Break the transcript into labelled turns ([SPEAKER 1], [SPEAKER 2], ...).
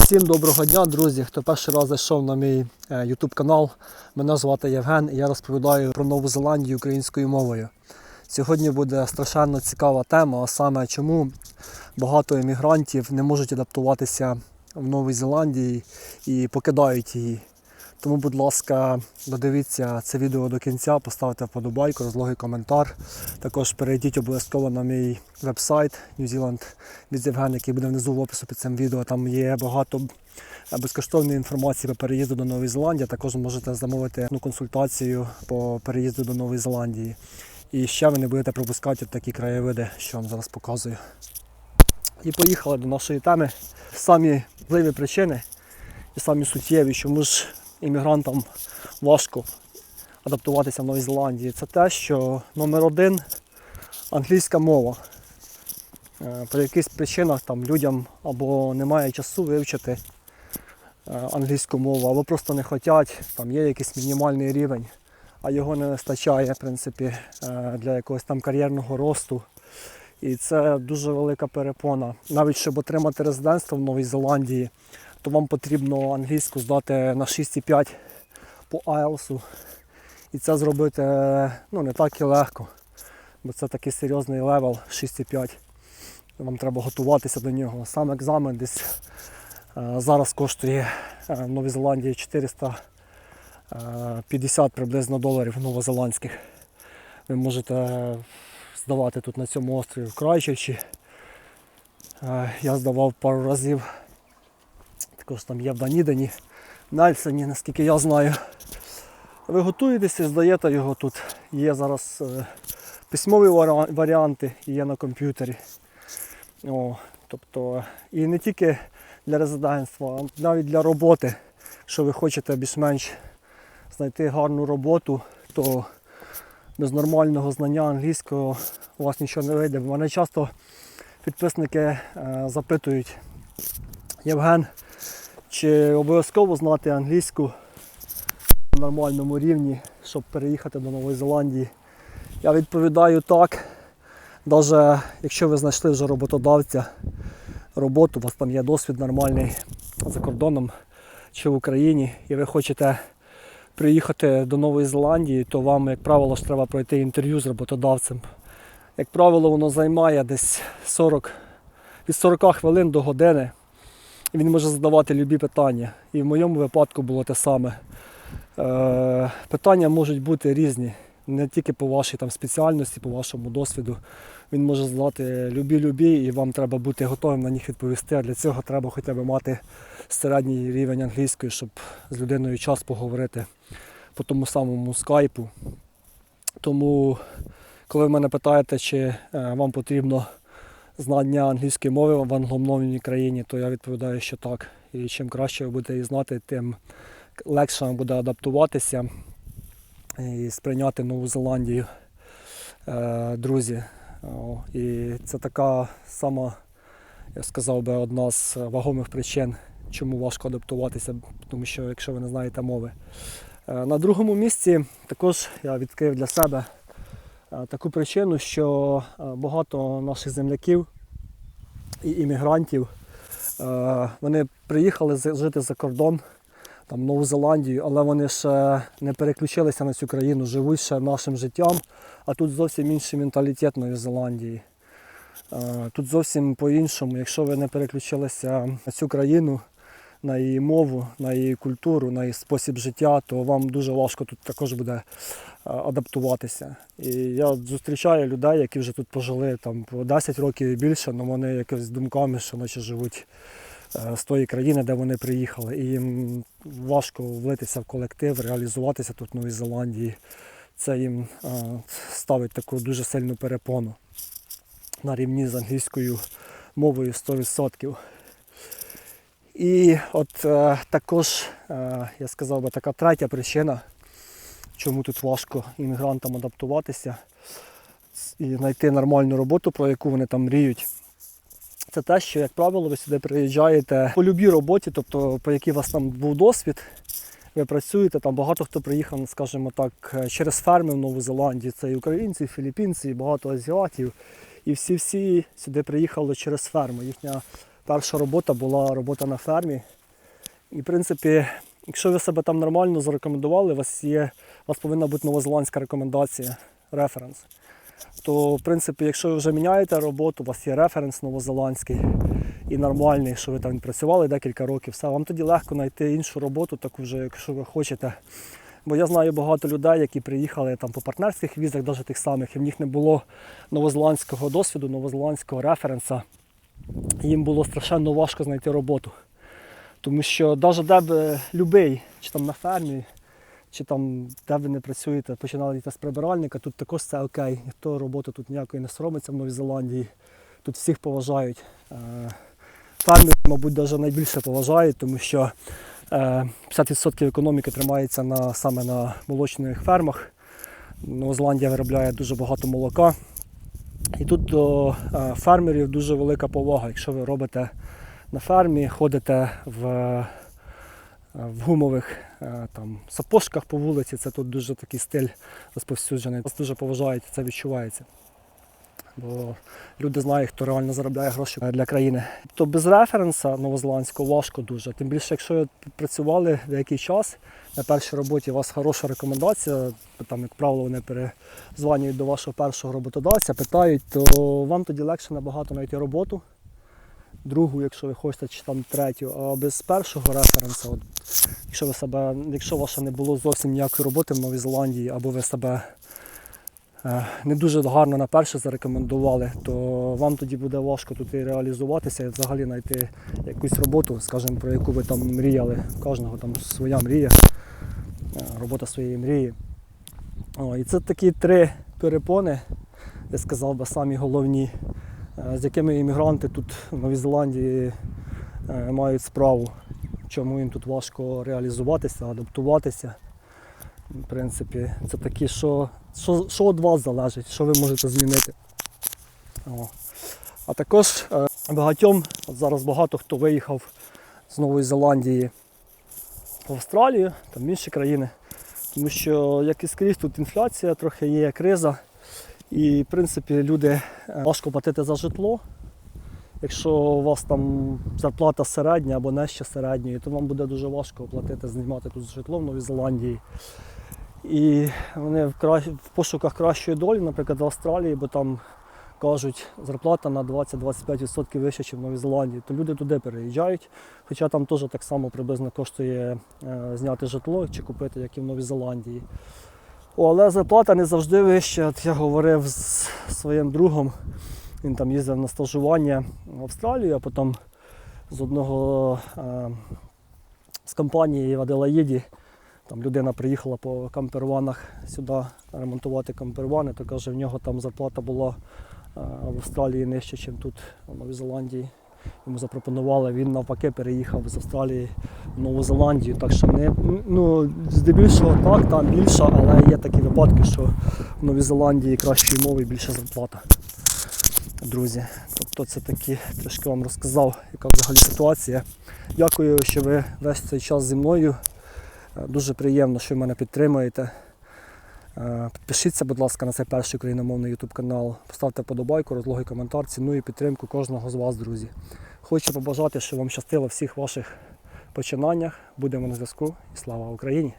[SPEAKER 1] Всім доброго дня, друзі! Хто перший раз зайшов на мій е, YouTube канал, мене звати Євген і я розповідаю про Нову Зеландію українською мовою. Сьогодні буде страшенно цікава тема, а саме чому багато емігрантів не можуть адаптуватися в Новій Зеландії і покидають її. Тому, будь ласка, додивіться це відео до кінця, поставте вподобайку, розлогий коментар. Також перейдіть обов'язково на мій веб-сайт New Zealand від Євген, який буде внизу в опису під цим відео. Там є багато безкоштовної інформації по переїзду до Нової Зеландії. Також можете замовити одну консультацію по переїзду до Нової Зеландії. І ще ви не будете пропускати такі краєвиди, що вам зараз показую. І поїхали до нашої теми. Самі важливі причини і самі суттєві, чому ж іммігрантам важко адаптуватися в Новій Зеландії, це те, що номер один англійська мова. Е, По якихось причинах там людям або немає часу вивчити е, англійську мову, або просто не хочуть, там є якийсь мінімальний рівень, а його не вистачає в принципі, е, для якогось там кар'єрного росту. І це дуже велика перепона. Навіть щоб отримати резидентство в Новій Зеландії, то вам потрібно англійську здати на 6,5 по IELTS. І це зробити ну, не так і легко, бо це такий серйозний левел 6,5. Вам треба готуватися до нього. Сам екзамен десь е, зараз коштує е, в Новій Зеландії 450 приблизно доларів новозеландських. Ви можете здавати тут на цьому острові в Крайчерчі. Е, Я здавав пару разів. Також там є Данідені, Нельсоні, наскільки я знаю. Ви готуєтеся, здаєте його тут. Є зараз е, письмові варіа- варіанти, є на комп'ютері. О, тобто, і не тільки для резидентства, а навіть для роботи. Якщо ви хочете більш-менш знайти гарну роботу, то без нормального знання англійського у вас нічого не вийде. Мене часто підписники е, запитують, Євген, чи обов'язково знати англійську на нормальному рівні, щоб переїхати до Нової Зеландії? Я відповідаю так. Навіть якщо ви знайшли вже роботодавця, роботу, у вас там є досвід нормальний за кордоном чи в Україні, і ви хочете приїхати до Нової Зеландії, то вам, як правило, ж треба пройти інтерв'ю з роботодавцем. Як правило, воно займає десь 40, від 40 хвилин до години. Він може задавати любі питання. І в моєму випадку було те саме. Е, питання можуть бути різні, не тільки по вашій там, спеціальності, по вашому досвіду. Він може задати любі-любі, і вам треба бути готовим на них відповісти. А для цього треба хоча б мати середній рівень англійської, щоб з людиною час поговорити по тому самому скайпу. Тому, коли ви мене питаєте, чи е, вам потрібно знання англійської мови в англомовній країні, то я відповідаю, що так. І чим краще ви будете її знати, тим легше вам буде адаптуватися і сприйняти Нову Зеландію, е, друзі. І це така сама, я сказав би, одна з вагомих причин, чому важко адаптуватися, тому що якщо ви не знаєте мови. Е, На другому місці також я відкрив для себе таку причину, що е, багато наших земляків і іммігрантів е, вони приїхали жити за кордон, там, Нову Зеландію, але вони ще не переключилися на цю країну, живуть ще нашим життям, а тут зовсім інший менталітет Нової Зеландії. Е, Тут зовсім по-іншому, якщо ви не переключилися на цю країну, на її мову, на її культуру, на її спосіб життя, то вам дуже важко тут також буде е, адаптуватися. І я зустрічаю людей, які вже тут пожили там по 10 років і більше, але вони якось думками, що наче живуть е, з тої країни, де вони приїхали. І їм важко влитися в колектив, реалізуватися тут в Новій Зеландії. Це їм е, ставить таку дуже сильну перепону на рівні з англійською мовою 100%. І от е, також, е, я сказав би, така третя причина, чому тут важко іммігрантам адаптуватися і знайти нормальну роботу, про яку вони там мріють. Це те, що, як правило, ви сюди приїжджаєте по любій роботі, тобто по якій у вас там був досвід, ви працюєте, там багато хто приїхав, скажімо так, через ферми в Нову Зеландію. Це і українці, і філіппінці, і багато азіатів. І всі-всі сюди приїхали через ферму. Їхня перша робота була робота на фермі. І, в принципі, якщо ви себе там нормально зарекомендували, у вас є, у вас повинна бути новозеландська рекомендація, референс. То, в принципі, якщо ви вже міняєте роботу, у вас є референс новозеландський і нормальний, що ви там працювали декілька років, все, вам тоді легко знайти іншу роботу, таку вже, якщо ви хочете. Бо я знаю багато людей, які приїхали там по партнерських візах, навіть тих самих, і в них не було новозеландського досвіду, новозеландського референса. Їм було страшенно важко знайти роботу. Тому що навіть де б любий, чи там на фермі, чи там де ви не працюєте, починали йти з прибиральника, тут також це окей. Ніхто роботи тут ніякої не соромиться в Новій Зеландії. Тут всіх поважають. Е, Фермерів, мабуть, навіть найбільше поважають, тому що е, 50% економіки тримається на, саме на молочних фермах. Нова Зеландія виробляє дуже багато молока. І тут до е, фермерів дуже велика повага. Якщо ви робите на фермі, ходите в, е, в гумових е, там, сапожках по вулиці, це тут дуже такий стиль розповсюджений. Вас дуже поважають, це відчувається. Бо люди знають, хто реально заробляє гроші для країни. То без референса новозеландського важко дуже. Тим більше, якщо ви працювали деякий час на першій роботі, у вас хороша рекомендація, там, як правило, вони перезванюють до вашого першого роботодавця, питають, то вам тоді легше набагато знайти роботу. Другу, якщо ви хочете, чи там третю, а без першого референса, от, якщо ви себе, якщо ще не було зовсім ніякої роботи в Новій Зеландії, або ви себе е, не дуже гарно на перше зарекомендували, то вам тоді буде важко тут реалізуватися і взагалі знайти якусь роботу, скажімо, про яку ви там мріяли. Кожного там своя мрія, е, робота своєї мрії. О, і це такі три перепони, я сказав би, самі головні, е, з якими іммігранти тут в Новій Зеландії е, мають справу. Чому їм тут важко реалізуватися, адаптуватися. В принципі, це такі, що, що, що від вас залежить, що ви можете змінити. О. А також е, багатьом, от зараз багато хто виїхав з Нової Зеландії в Австралію, там інші країни. Тому що, як і скрізь, тут інфляція, трохи є криза. І, в принципі, люди е, важко платити за житло. Якщо у вас там зарплата середня або нижче середньої, то вам буде дуже важко платити, знімати тут житло в Новій Зеландії. І вони в пошуках кращої долі, наприклад, в Австралії, бо там кажуть, зарплата на 20-25% вища, ніж в Новій Зеландії, то люди туди переїжджають. Хоча там теж так само приблизно коштує е, зняти житло чи купити, як і в Новій Зеландії. О, але зарплата не завжди вища. От я говорив з своїм другом, він там їздив на стажування в Австралію, а потім з одного е, з компанії в Аделаїді. Там людина приїхала по камперванах сюди ремонтувати кампервани, то каже, в нього там зарплата була в Австралії нижче, ніж тут, в Новій Зеландії. Йому запропонували, він навпаки переїхав з Австралії в Нову Зеландію. Так що не ну, здебільшого так, там більше, але є такі випадки, що в Новій Зеландії кращої мови і більша зарплата. Друзі, тобто це такі трошки вам розказав, яка взагалі ситуація. Дякую, що ви весь цей час зі мною. Е, Дуже приємно, що ви мене підтримуєте. Е, Підпишіться, будь ласка, на цей перший україномовний YouTube канал. Поставте подобайку, розлогий коментар, ціную підтримку кожного з вас, друзі. Хочу побажати, щоб вам щастило всіх ваших починаннях. Будемо на зв'язку і слава Україні!